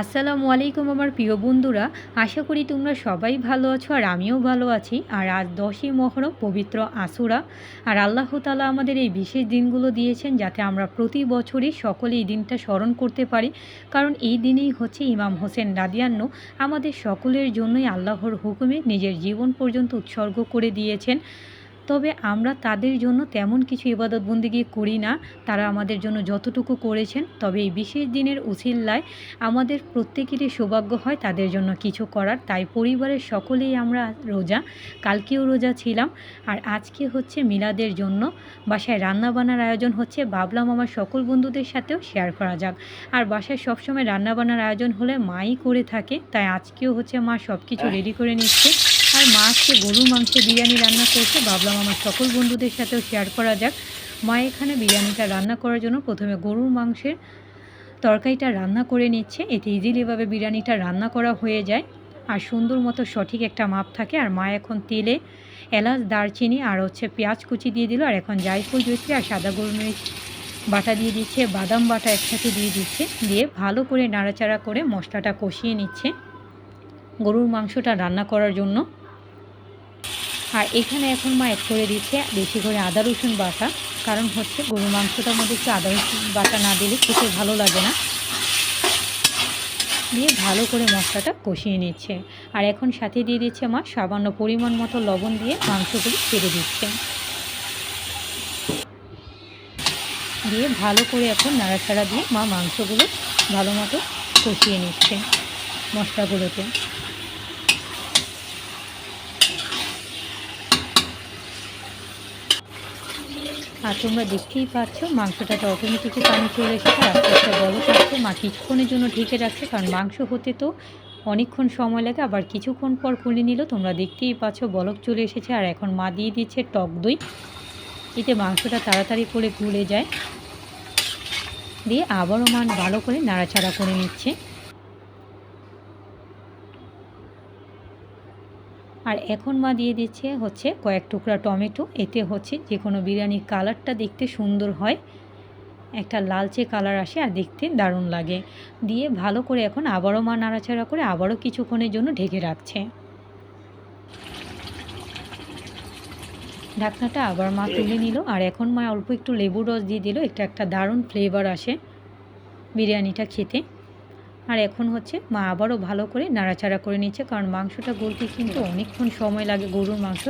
আসসালামু আলাইকুম আমার প্রিয় বন্ধুরা, আশা করি তোমরা সবাই ভালো আছো আর আমিও ভালো আছি। আর আজ দশই মহরম, পবিত্র আসুরা। আর আল্লাহ তালা আমাদের এই বিশেষ দিনগুলো দিয়েছেন যাতে আমরা প্রতি বছরই সকলে এই দিনটা স্মরণ করতে পারি। কারণ এই দিনেই হচ্ছে ইমাম হোসেন রাদিয়ান্ন আমাদের সকলের জন্যই আল্লাহর হুকুমে নিজের জীবন পর্যন্ত উৎসর্গ করে দিয়েছেন। তবে আমরা তাদের জন্য তেমন কিছু ইবাদত বন্দিগি করি না। তারা আমাদের জন্য যতটুকু করেছেন তবে এই বিশেষ দিনের উচিল্লায় আমাদের প্রত্যেকেরই সৌভাগ্য হয় তাদের জন্য কিছু করার। তাই পরিবারের সকলেই আমরা রোজা কালকেও রোজা ছিলাম। আর আজকে হচ্ছে মিলাদের জন্য বাসায় রান্নাবান্নার আয়োজন হচ্ছে। ভাবলাম আমার সকল বন্ধুদের সাথেও শেয়ার করা যাক। আর বাসায় সবসময় রান্নাবান্নার আয়োজন হলে মাই করে থাকে। তাই আজকেও হচ্ছে মা সব কিছু রেডি করে নিচ্ছে। আর মা আজকে গরুর মাংস বিরিয়ানি রান্না করছে। ভাবলাম আমার সকল বন্ধুদের সাথেও শেয়ার করা যাক। মা এখানে বিরিয়ানিটা রান্না করার জন্য প্রথমে গরুর মাংসের তরকারিটা রান্না করে নিচ্ছে। এতে ইজিলিভাবে বিরিয়ানিটা রান্না করা হয়ে যায়। আর সুন্দর মতো সঠিক একটা মাপ থাকে। আর মা এখন তেলে এলাচ, দারচিনি আর হচ্ছে পেঁয়াজ কুচি দিয়ে দিল। আর এখন জায়ফল, জয়ত্রী আর সাদা গোলমরিচ বাটা দিয়ে দিচ্ছে। বাদাম বাটা একসাথে দিয়ে দিচ্ছে। দিয়ে ভালো করে নাড়াচাড়া করে মশলাটা কষিয়ে নিচ্ছে। গরুর মাংসটা রান্না করার জন্য। আর এখানে এখন মা অ্যাড করে দিচ্ছে বেশি করে আদা রসুন বাটা। কারণ হচ্ছে গরুর মাংসটার মধ্যে একটু আদা রসুন বাটা না দিলে খেতে ভালো লাগে না। দিয়ে ভালো করে মশলাটা কষিয়ে নিচ্ছে। আর এখন সাথে দিয়ে দিচ্ছে মা সামান্য পরিমাণ মতো লবণ দিয়ে মাংসগুলো ছেড়ে দিচ্ছে। দিয়ে ভালো করে এখন নাড়াচাড়া দিয়ে মা মাংসগুলো ভালো মতো কষিয়ে নিচ্ছে মশলাগুলোতে। আর তোমরা দেখতেই পাচ্ছ মাংসটাতে অটোমেটিকই পানি চলে এসেছে আস্তে আস্তে বলো পাচ্ছে মা কিছুক্ষণের জন্য ঢেকে রাখছে, কারণ মাংস হতে তো অনেকক্ষণ সময় লাগে, আবার কিছুক্ষণ পর খুলে নিল। তোমরা দেখতেই পাচ্ছ, বলক চলে এসেছে, আর এখন মা দিয়ে দিচ্ছে টক দই। এতে মাংসটা তাড়াতাড়ি করে গুলে যায়। দিয়ে আবারও মান ভালো করে নাড়াচাড়া করে নিচ্ছে। আর এখন মা দিয়ে দিচ্ছে হচ্ছে কয়েক টুকরা টমেটো। এতে হচ্ছে যে কোনো বিরিয়ানির কালারটা দেখতে সুন্দর হয়। একটা লালচে কালার আসে আর দেখতে দারুণ লাগে। দিয়ে ভালো করে এখন আবারও মা নাড়াচাড়া করে আবারও কিছুক্ষণের জন্য ঢেকে রাখছে। ঢাকনাটা আবার মা তুলে নিল আর এখন মা অল্প একটু লেবুর রস দিয়ে দিল। একটা একটা দারুণ ফ্লেভার আসে বিরিয়ানিটা খেতে। আর এখন হচ্ছে মা আবারও ভালো করে নাড়াচাড়া করে নিচ্ছে, কারণ মাংসটা গলতে কিন্তু অনেকক্ষণ সময় লাগে গরুর মাংস।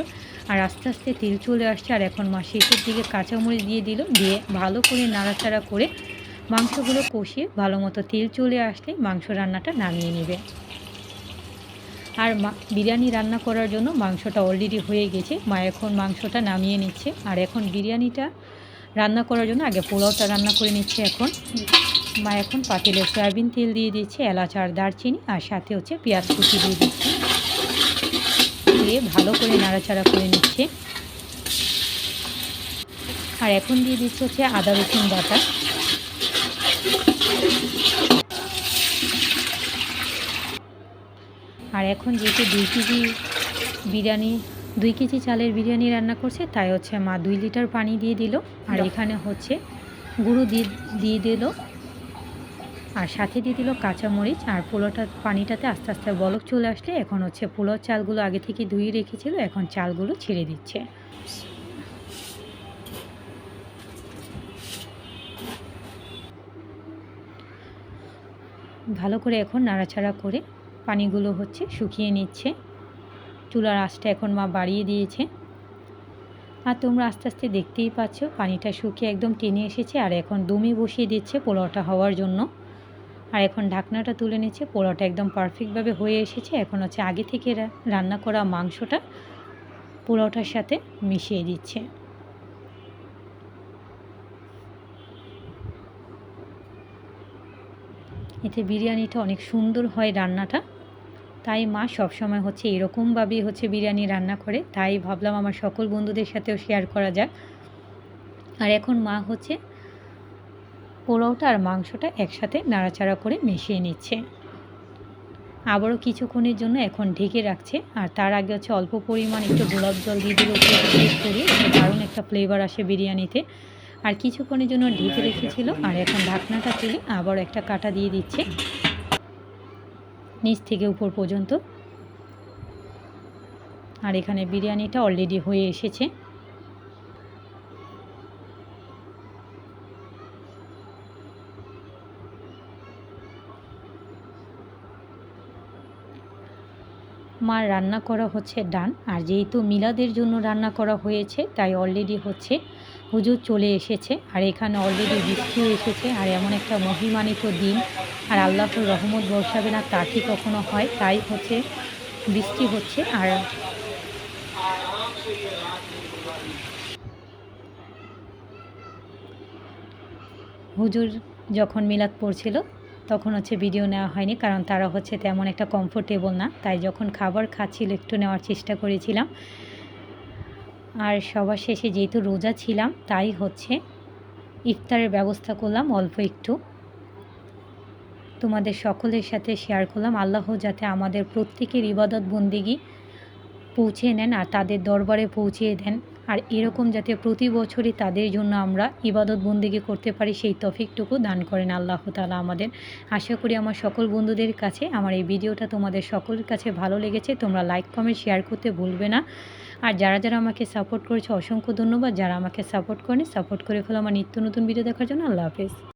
আর আস্তে আস্তে তেল চলে আসছে, আর এখন মা শেষের দিকে কাঁচামরিচ দিয়ে দিল, দিয়ে ভালো করে নাড়াচাড়া করে মাংসগুলো কষিয়ে ভালো মতো তেল চলে আসলে মাংস রান্নাটা নামিয়ে নেবে। আর বিরিয়ানি রান্না করার জন্য মাংসটা অলরেডি হয়ে গেছে, মা এখন মাংসটা নামিয়ে নিচ্ছে। আর এখন বিরিয়ানিটা রান্না করার জন্য আগে পোলাওটা রান্না করে নিচ্ছে এখন। মা এখন পাতিলে সয়াবিন তেল দিয়ে দিচ্ছে এলাচ আর দারচিনি আর সাথে হচ্ছে পেঁয়াজ কুচি দিয়ে দিচ্ছে দিয়ে ভালো করে নাড়াচাড়া করে নিচ্ছে। আর এখন দিয়ে দিচ্ছে হচ্ছে আদা রসুন বাটা। আর এখন যেহেতু দুই কেজি বিরিয়ানি দুই কেজি চালের বিরিয়ানি রান্না করছে তাই হচ্ছে মা দুই লিটার পানি দিয়ে দিল। আর এখানে হচ্ছে গুঁড়ো দিয়ে দিয়ে দিল। আর সাথে দিয়ে দিল কাঁচামরিচ আর পোলোটা পানিটাতে আস্তে আস্তে বলক চলে আসলে এখন হচ্ছে পোলোর চালগুলো আগে থেকে ধুয়ে রেখেছিল, এখন চালগুলো ছেড়ে দিচ্ছে। ভালো করে এখন নাড়াচাড়া করে পানিগুলো হচ্ছে শুকিয়ে নিচ্ছে। চুলার আঁচটা এখন মা বাড়িয়ে দিয়েছে। আর তোমরা আস্তে আস্তে দেখতেই পাচ্ছ, পানিটা শুকিয়ে একদম টেনে এসেছে আর এখন দমে বসিয়ে দিচ্ছে পোলাওটা হওয়ার জন্য। আর এখন ঢাকনাটা তুলে নিচ্ছে পোলাওটা একদম পারফেক্টভাবে হয়ে এসেছে। এখন হচ্ছে আগে থেকে রান্না করা মাংসটা পোলাওটার সাথে মিশিয়ে দিচ্ছে। এতে বিরিয়ানিটা অনেক সুন্দর হয় রান্নাটা। তাই মা সবসময় হচ্ছে এরকমভাবেই হচ্ছে বিরিয়ানি রান্না করে। তাই ভাবলাম আমার সকল বন্ধুদের সাথেও শেয়ার করা যাক। আর এখন মা হচ্ছে পোলাওটা আর মাংসটা একসাথে নাড়াচাড়া করে মিশিয়ে নিচ্ছে। আবারও কিছুক্ষণের জন্য এখন ঢেকে রাখছে আর তার আগে হচ্ছে অল্প পরিমাণ একটু গোলাপ জল দিয়ে দিলে করি দারুণ একটা ফ্লেভার আসে বিরিয়ানিতে। আর কিছুক্ষণের জন্য ঢেকে রেখেছিল আর এখন ঢাকনাটা তুলে আবার একটা কাটা দিয়ে দিচ্ছে। নিচ থেকে উপর পর্যন্ত। আর এখানে বিরিয়ানিটা অলরেডি হয়ে এসেছে। মার রান্না করা হচ্ছে ডান। আর যেহেতু মিলাদের জন্য রান্না করা হয়েছে, তাই অলরেডি হচ্ছে, হুজুর চলে এসেছে। আর এখানে অলরেডি বৃষ্টিও এসেছে, আর এমন একটা মহিমানিত দিন। আর আল্লাহর রহমত বর্ষাবে না, তা কি কখনো হয়? তাই হচ্ছে, বৃষ্টি হচ্ছে, আর হুজুর যখন মিলাদ পড়ছিল তখন হচ্ছে ভিডিও নেওয়া হয়নি, কারণ তারা হচ্ছে তেমন একটা কমফোর্টেবল না। তাই যখন খাবার খাচ্ছিল, একটু নেওয়ার চেষ্টা করেছিলাম। আর সবার শেষে যেহেতু রোজা ছিলাম, তাই হচ্ছে ইফতারের ব্যবস্থা করলাম অল্প একটু। তোমাদের সকলের সাথে শেয়ার করলাম। আল্লাহ যাতে আমাদের প্রত্যেকের ইবাদত বন্দিগি পৌঁছে নেন আর তাদের দরবারে পৌঁছিয়ে দেন। আর এরকম যাতে প্রতি বছরই তাদের জন্য আমরা ইবাদত বন্দিকে করতে পারি, সেই তফিকটুকু দান করেন আল্লাহ তালা আমাদের। আশা করি আমার সকল বন্ধুদের কাছে আমার এই ভিডিওটা তোমাদের সকলের কাছে ভালো লেগেছে। তোমরা লাইক কমেন্ট শেয়ার করতে ভুলবে না। আর যারা যারা আমাকে সাপোর্ট করেছে, অসংখ্য ধন্যবাদ। যারা আমাকে সাপোর্ট করেনি সাপোর্ট করে ফেলো আমার নিত্য নতুন ভিডিও দেখার জন্য। আল্লাহ হাফেজ।